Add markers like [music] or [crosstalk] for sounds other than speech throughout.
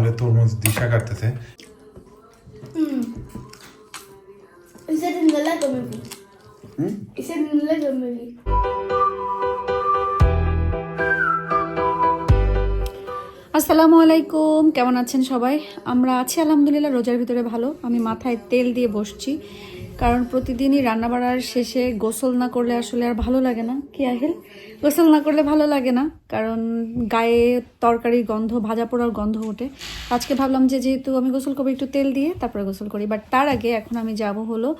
রাহুলের তরমুজ দিশা কাটতেছে? আসসালামু আলাইকুম কেমন আছেন সবাই? আমরা আছি আলহামদুলিল্লাহ রোজার ভিতরে ভালো। আমি মাথায় তেল দিয়ে বসছি। কারণ প্রতিদিনই রান্না বাড়ার শেষে গোসল না করলে আসলে আর ভালো লাগে না। কি আহিল? গোসল না করলে ভালো লাগে না কারণ গায়ে তরকারির গন্ধ ভাজা পোড়ার গন্ধ ওঠে। আজকে ভাবলাম যে যেহেতু আমি গোসল করব একটু তেল দিয়ে তারপরে গোসল করি। বাট তার আগে এখন আমি যাব হলো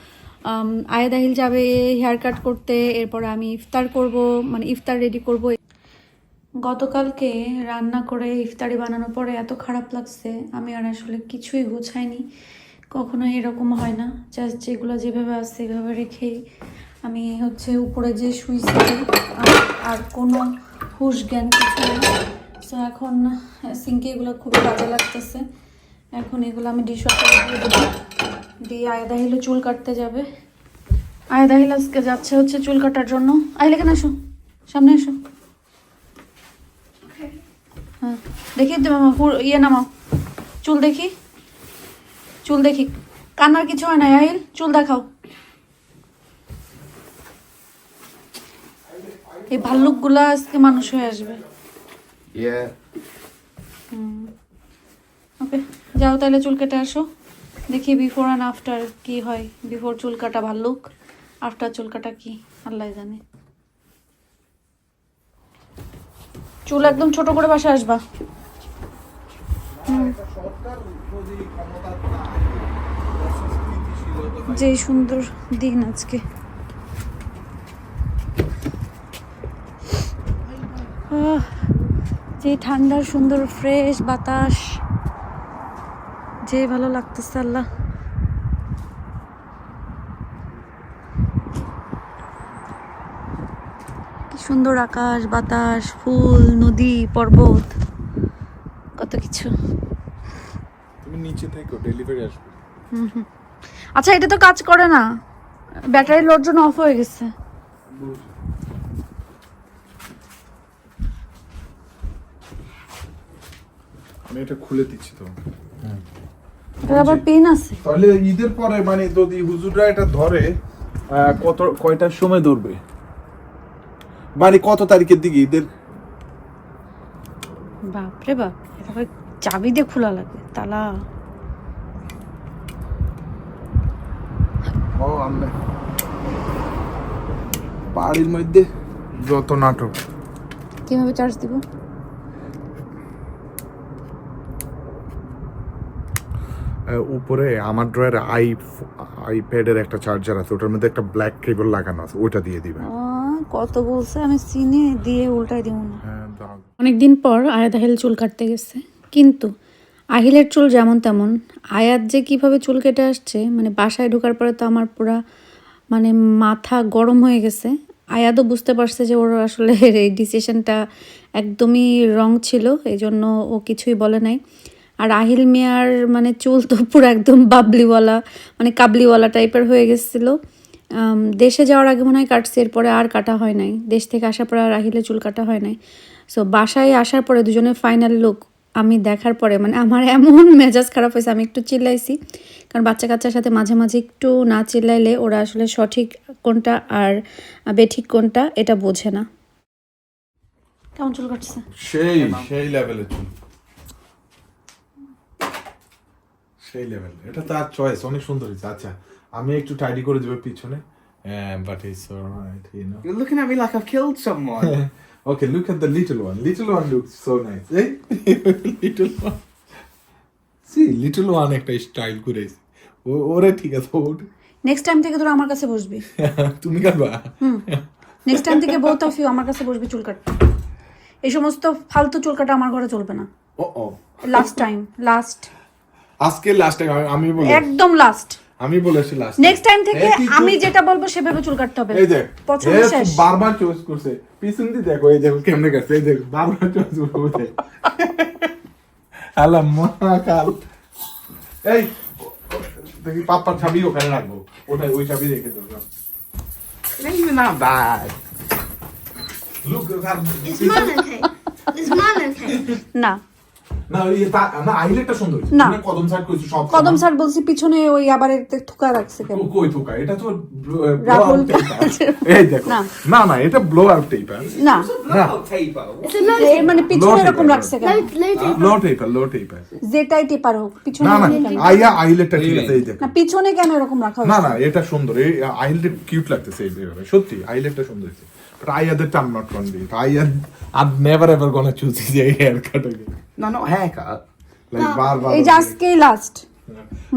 আম, আয়েদ আহিল যাবে হেয়ার কাট করতে এরপরে আমি ইফতার করব মানে ইফতার রেডি করব। গতকালকে রান্না করে ইফতারি বানানোর পরে এত খারাপ লাগছে আমি আর আসলে কিছুই গুছাইনি। কখনো এরকম হয় না। জাস্ট যেগুলো যেভাবে আছে সেভাবে রেখেই আমি হচ্ছে উপরে যে শুইছি আর- আর কোনো হুশ জ্ঞান কিছু নেই। সো এখন সিঙ্কে এগুলো খুবই বাজে লাগতেছে। এখন এগুলো আমি ডিশ ওয়াশারে দিয়ে দেবো। দিয়ে আয়দা হিলো চুল কাটতে যাবে। আয়দা হিল আজকে যাচ্ছে হচ্ছে চুল কাটার জন্য। আইলে কেন আসো। সামনে এসো হ্যাঁ দেখি ইয়ে নামাও। চুল দেখি। চুল দেখি। কান্নার কিছু হয় না আহিল চুল দেখাও। এই ভাল্লুকগুলা আজকে মানুষ হয়ে আসবে। ওকে যাও তাহলে চুল কেটে আসো। দেখি বিফোর অ্যান্ড আফটার কি হয়। বিফোর চুল কাটা ভাল্লুক আফটার চুল কাটা কি আল্লাহ জানে। চুল একদম ছোট করে বাসা আসবা। হুম। যে সুন্দর দিন আজকে। যে ঠান্ডার সুন্দর ফ্রেশ বাতাস। যে ভালো লাগতেছে আল্লাহ। কি সুন্দর আকাশ বাতাস ফুল নদী পর্বত কত কিছু। তুমি নিচে থেকো ডেলিভারি আসবে। আচ্ছা এটা তো কাজ করে না। ব্যাটারি লোড জন্য অফ হয়ে গেছে। আমি এটা খুলে দিচ্ছি তো। আবার পেন আছে। তাহলে ঈদের পরে মানে যদি হুজুররা এটা ধরে কত কয়টার সময় ধরবে? মানে কত তারিখের দিকে ঈদের? বাপরে বাপ এটা চাবি দিয়ে খোলা লাগে তালা। ও আমনে বাড়ির মধ্যে যত নাটক। কীভাবে চার্জ দিব? উপরে আমার ড্রয়ারে আই আইপ্যাডের একটা চার্জার আছে ওটার মধ্যে একটা ব্ল্যাক কেবল লাগানো আছে ওইটা দিয়ে দিবে আহ, কত বলছে? আমি চিনে দিয়ে উল্টাই দিব না। হ্যাঁ অনেকদিন পর আয়াত আহিল চুল কাটতে গেছে কিন্তু আহিলের চুল যেমন তেমন, আয়াত যে কীভাবে চুল কেটে আসছে মানে বাসায় ঢোকার পরে তো আমার পুরা মানে মাথা গরম হয়ে গেছে। আয়াতও বুঝতে পারছে যে ওর আসলে [laughs] এই ডিসিশনটা একদমই রং ছিল এই জন্য ও কিছুই বলে নাই। আর আহিল মিয়ার মানে চুল তো পুরো একদম বাবলিওয়ালা মানে কাবলিওয়ালা টাইপের হয়ে গেছিল। দেশে যাওয়ার আগে মনে হয় কাটছে, এরপরে আর কাটা হয় নাই। দেশ থেকে আসার পরে আর আহিলে চুল কাটা হয় নাই। সো বাসায় আসার পরে দুজনের ফাইনাল লুক আমি দেখার পরে মানে আমার এমন [laughs] মেজাজ খারাপ হয়েছে আমি একটু চিল্লাইছি। কারণ বাচ্চা কাচ্চার সাথে মাঝে মাঝে একটু না চিল্লাইলে ওরা আসলে সঠিক কোনটা আর বেঠিক কোনটা এটা বোঝে না। কেমন চুল কাটছে? সেই সেই লেভেলের চুল। সেই লেভেল এটা তার চয়েস অনেক সুন্দর হয়েছে। আচ্ছা আমি একটু টাইডি করে দেবো পিছনে। But it's alright you know You're looking at me like I've killed someone. [laughs] Okay, look at the little one. Little one looks so nice. Eh? [laughs] little one. See, little one একটা style করেছে। ও- ওরে ঠিক আছে ওর next time থেকে তোরা আমার কাছে বসবি। [laughs] তুমি কাটবা নেক্সট টাইম থেকে বহুত অফ ইউ আমার কাছে বসবি চুল কাটতে এই সমস্ত ফালতু চুল কাটা আমার ঘরে চলবে না। ও ও। লাস্ট টাইম লাস্ট আজকে লাস্ট টাইম আমি বলে একদম লাস্ট আমি বলেছি লাস্ট নেক্সট টাইম থেকে আমি যেটা বলব সেভাবে চুল কাটতে হবে। এই দেখ পছন্দ শেষ। বারবার চয়েস করছে। পিছন দিয়ে দেখো এই দেখো কেমনে কাটছে এই দেখো বারবার চয়েস করছে। আল্লাহ মা কাল এই দেখি পাপ্পার চাবি ওখানে রাখব। ওটা ওই চাবি রেখে দেবো। ain't even that bad. Look, না ওই তা- না। না। কদম কইছো সব কদম। বলছি পিছনে ওই আবার থুকা রাখছে কেন? কই থোকা? এটা তো রাহুল [laughs] এই দেখো। না। না না এটা ব্লো আউট টেপ না Blowout taper. It's a low এর মানে পিছনে এরকম taper. রাখছে কেন? Low, low tape. লো টেপার লো টেপার যেটাই টেপার হোক পিছনে না না আইয়া আইলেটটা ঠিক আছে এই দেখো। না পিছনে কেন এরকম রাখা না না এটা সুন্দর। এই আইলেট কিউট লাগতেছে এইভাবে সত্যি আইলেটটা সুন্দর হয়েছে। বাট আম নট কনভিন্স আইয়া I never ever gonna choose যে haircut No, not haircut. Like বার বার এই যে আজকেই last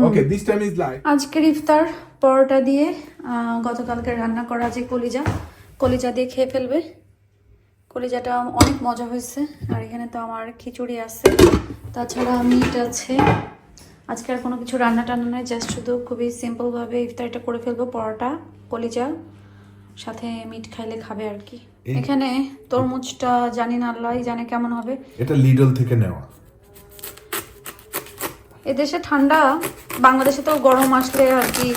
okay this time is like আজকের ইফতার পরোটা দিয়ে আহ, গতকালকে রান্না করা যে কলিজা কলিজা দিয়ে খেয়ে ফেলবে। কলিজাটা অনেক মজা হয়েছে আর এখানে তো আমার খিচুড়ি আছে। তাছাড়া মিট আছে। আজকে আর কোনো কিছু রান্না টান্না নয় জাস্ট শুধু খুবই সিম্পলভাবে ইফতারটা করে ফেলব পরোটা কলিজা সাথে মিট খাইলে খাবে আর কি। এখানে তরমুজটা জানি না আল্লাহ জানে কেমন হবে। এটা লিডল থেকে নেওয়া। এদেশে ঠান্ডা বাংলাদেশে তো গরম আসলে আর কি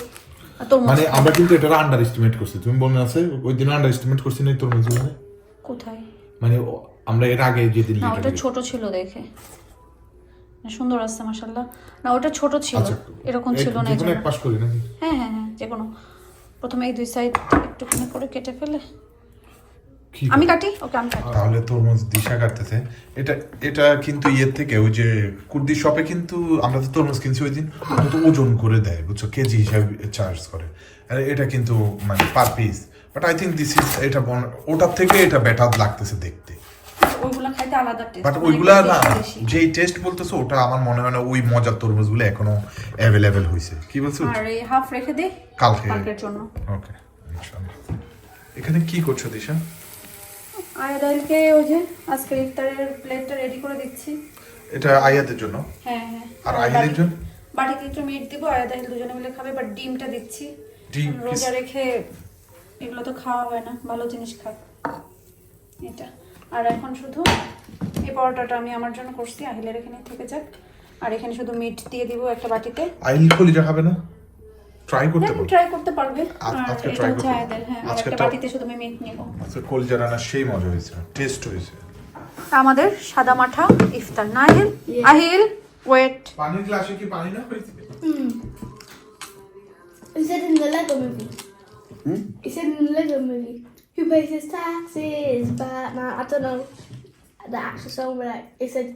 মানে আমরা কিন্তু এটা আন্ডার এস্টিমেট করছি। তুমি মনে আছে ওই দিন আন্ডার এস্টিমেট করছি না তোর মধ্যে কোথায়? মানে আমরা এর আগে যেদিন না ওটা ছোট ছিল দেখে। সুন্দর আসছে মাসাল্লাহ না ওটা ছোট ছিল আচ্ছা এরকম ছিল না এক পাশ করি নাকি? হ্যাঁ হ্যাঁ হ্যাঁ যে কোনো প্রথমে এই দুই সাইড একটুখানি করে কেটে ফেলে আমি কাটি? ওকে আমি কাটি। তাহলে তরমুজ দিশা কাটতেছে। এটা এটা কিন্তু ইয়ের থেকে ওই যে কুর্দি শপে কিন্তু আমরা তো তরমুজ কিনছি ওই দিন তো ওজন করে দেয় বুঝছ? কেজি হিসাবে চার্জ করে। আর এটা কিন্তু মানে per piece but I think this is এটা ওটার থেকে এটা বেটার লাগতেছে দেখতে। ওইগুলা খাইতে আলাদা টেস্ট বাট ওইগুলা না যেই টেস্ট বলতেছো ওটা আমার মনে হয় না ওই মজার তরমুজগুলো এখনও অ্যাভেলেবেল কি বলছো? আর এই হাফ রেখে দে কালকে। কালকের জন্য। ওকে ইনশাআল্লাহ। এখানে কি করছ দিশা? আয়াদাইলকে ওই যে আজকের ইফতারের প্লেটটা রেডি করে দিচ্ছি। এটা আয়াদের জন্য? হ্যাঁ হ্যাঁ। আর আহিলের জন্য? বাটিতে একটু মিট দিব আয়াদাইল দুজনে মিলে খাবে বাট ডিমটা দিচ্ছি। ডিম রোজা রেখে এগুলো তো খাওয়া হয় না ভালো জিনিস খাক। এটা। আর এখন শুধু এই পরোটাটা আমি আমার জন্য করছি আহিলের এখানে থেকে যাক। আর এখানে শুধু মিট দিয়ে দিব একটা বাটিতে। আইল কলিজা খাবে না? ট্রাই করতে হ্যাঁ পারো ট্রাই করতে পারবে আজকে হচ্ছে করতে- হ্যাঁ আজকে বাটিতে শুধু আমি মিট নিব আচ্ছা কলিজা রান্না সেই মজা হয়েছে টেস্ট হয়েছে আমাদের সাদা মাঠা ইফতার না আহিল ওয়েট পানির গ্লাসে কি পানি না হয়েছে Mm. The Lego movie. Hmm? He said in the Lego movie. Who pays his taxes? Batman. I don't know the actual song, but like, it said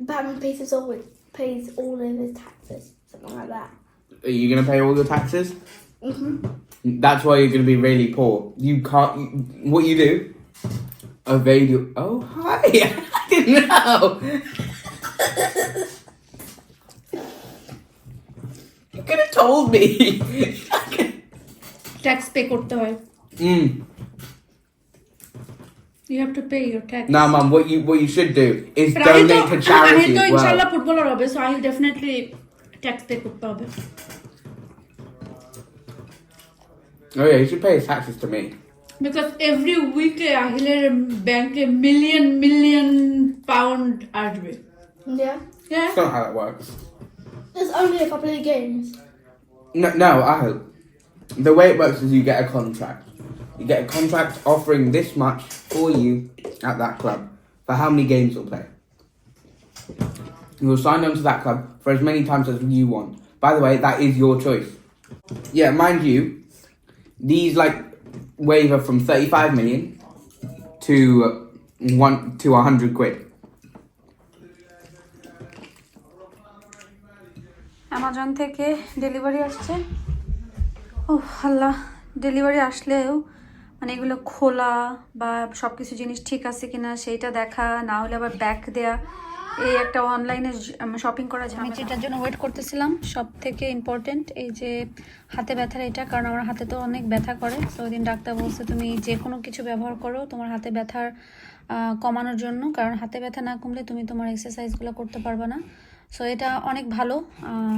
Batman pays his all pays all of his taxes, something like that. Are you gonna pay all your taxes? Mm-hmm. That's why you're gonna be really poor. You can't. You, what you do? Evade your. Oh hi! [laughs] I didn't know. you could have told me. [laughs] Tax pay করতে হয় mm. You have to pay your tax Nah, mum. What you what you should do is Ahil তো donate to charity Ahil [laughs] তো as ইনশাআল্লাহ well. Footballer হবে so Ahil definitely tax tax pay probably. Oh yeah, you should pay his taxes to me. Because every week uh, Aguilera bank a million million pound artery. Yeah. Yeah. That's not how that works. There's only a couple of games. No, no, I hope. The way it works is you get a contract. You get a contract offering this much for you at that club for how many games you'll play. You will sign on to that club for as many times as you want. By the way, that is your choice. Yeah, mind you, these like waver from 35 million to uh, one to 100 quid. Amazon থেকে delivery আসছে ও আল্লাহ delivery আসলেও মানে এগুলো খোলা বা সব কিছু জিনিস ঠিক আছে কিনা সেইটা দেখা না হলে আবার ব্যাক দেয়া এই একটা অনলাইনে শপিং করা যায় আমি যেটার জন্য ওয়েট করতেছিলাম সব থেকে ইম্পর্টেন্ট এই যে হাতে ব্যথার এটা কারণ আমার হাতে তো অনেক ব্যথা করে। তো ওই দিন ডাক্তার বলছে তুমি যে কোনো কিছু ব্যবহার করো তোমার হাতে ব্যথার কমানোর জন্য। কারণ হাতে ব্যথা না কমলে তুমি তোমার এক্সারসাইজগুলো করতে পারবে না। সো এটা অনেক ভালো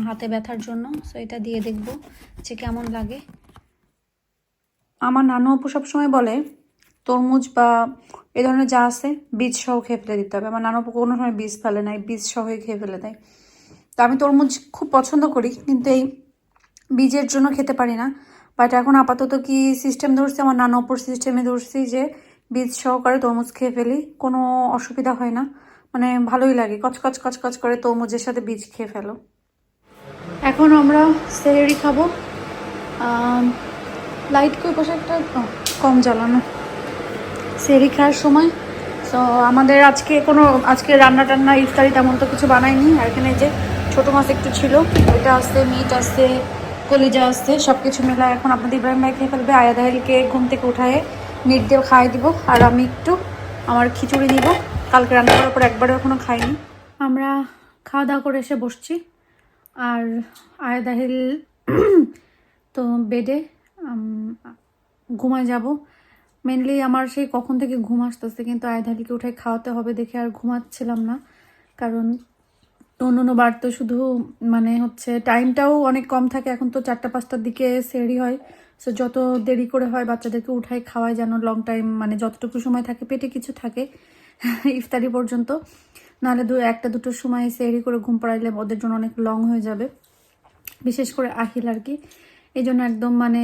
হাতে ব্যথার জন্য। সো এটা দিয়ে দেখব যে কেমন লাগে। আমার নানু অপু সবসময় বলে তরমুজ বা এ ধরনের যা আছে বীজ সহ খেয়ে ফেলে দিতে হবে। আমার নানা কোনো সময় বীজ ফেলে নাই বীজ সহই খেয়ে ফেলে দেয়। তো আমি তরমুজ খুব পছন্দ করি, কিন্তু এই বীজের জন্য খেতে পারি না। বাট এখন আপাতত কি সিস্টেম ধরছি, আমার নানা অপর সিস্টেমে ধরছি যে বীজ সহকারে তরমুজ খেয়ে ফেলি, কোনো অসুবিধা হয় না। মানে ভালোই লাগে, কচকচ কচকচ করে তরমুজের সাথে বীজ খেয়ে ফেলো। এখন আমরা সেহেরি খাব। লাইট কই পাশে একটা? কম জ্বালানো। সেহেরি খাওয়ার সময়। তো আমাদের আজকে কোনো, আজকে রান্না টান্না ইফতারি তেমন তো কিছু বানাইনি। আর এখানে যে ছোটো মাছ একটু ছিল এটা আসছে, মিট আসছে, কলিজা আসছে সব কিছু মেলা এখন আপনাদের ইব্রাহিম ভাই খেয়ে ফেলবে। আয়াদাহিলকে ঘুম থেকে উঠায় মিট দিয়ে খাইয়ে দিব। আর আমি একটু আমার খিচুড়ি নিব। কালকে রান্না করার পর একবারও এখনও খাইনি। আমরা খাওয়া দাওয়া করে এসে বসছি। আর আয়াদাহিল তো বেডে ঘুমায় যাব। মেনলি আমার সেই কখন থেকে ঘুম আসতেছে, কিন্তু আয়ধালিকে উঠে খাওয়াতে হবে দেখে আর ঘুমাচ্ছিলাম না। কারণ অন্য অন্য বার তো শুধু মানে হচ্ছে টাইমটাও অনেক কম থাকে, এখন তো চারটা পাঁচটার দিকে সেরি হয়। সো যত দেরি করে হয় বাচ্চাদেরকে উঠাই খাওয়ায় যেন লং টাইম মানে যতটুকু সময় থাকে, পেটে কিছু থাকে, [laughs] ইফতারি পর্যন্ত। নাহলে দু একটা দুটোর সময় সেরি করে ঘুম পাড়াইলে ওদের জন্য অনেক লং হয়ে যাবে। বিশেষ করে আহিল আর কি। এই জন্য একদম মানে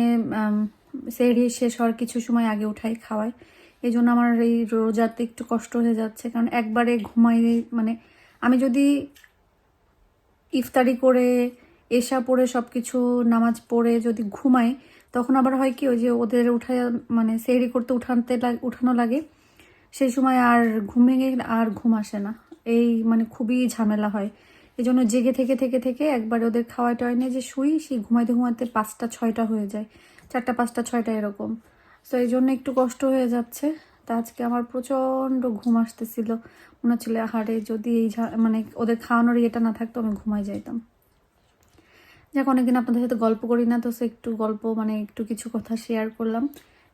সেরি শেষ হওয়ার কিছু সময় আগে উঠাই খাওয়াই এই জন্য আমার এই রোজাতে একটু কষ্ট হয়ে যাচ্ছে। কারণ একবারে ঘুমাই মানে আমি যদি ইফতারি করে এসা পড়ে সব কিছু নামাজ পড়ে যদি ঘুমাই, তখন আবার হয় কি ওই যে ওদের উঠায় মানে সেহরি করতে উঠানতে উঠানো লাগে। সেই সময় আর ঘুমে গেলে আর ঘুম আসে না। এই মানে খুবই ঝামেলা হয়। এই জন্য জেগে থেকে থেকে থেকে একবার ওদের খাওয়াই টাওয়াই নিয়ে যে শুই, সেই ঘুমাইতে ঘুমাইতে পাঁচটা, ছয়টা হয়ে যায়। চারটা, পাঁচটা, ছয়টা এরকম। তো এই জন্য একটু কষ্ট হয়ে যাচ্ছে। তা আজকে আমার প্রচণ্ড ঘুম আসতেছিল। মনে হচ্ছিল হাড়ে যদি এই মানে ওদের খাওয়ানোর ইয়েটা না থাকতো, আমি ঘুমাই যাইতাম। যাক, অনেকদিন আপনাদের সাথে গল্প করি না, তো সে একটু গল্প মানে একটু কিছু কথা শেয়ার করলাম।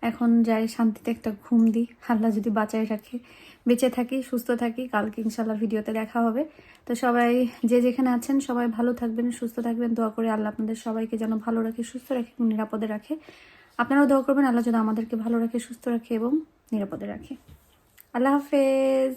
এখন যাই, শান্তিতে একটা ঘুম দিই। আল্লাহ যদি বাঁচাই রাখে। বেঁচে থাকি, সুস্থ থাকি, কালকে ইনশাল্লাহ ভিডিওতে দেখা হবে। তো সবাই, যে যেখানে আছেন, সবাই ভালো থাকবেন, সুস্থ থাকবেন। দোয়া করে আল্লাহ আপনাদের সবাইকে যেন ভালো রাখে, সুস্থ রাখে এবং নিরাপদে রাখে। আপনারাও দোয়া করবেন, আল্লাহ যেন আমাদেরকে ভালো রাখে, সুস্থ রাখে এবং নিরাপদে রাখে। আল্লাহ হাফেজ।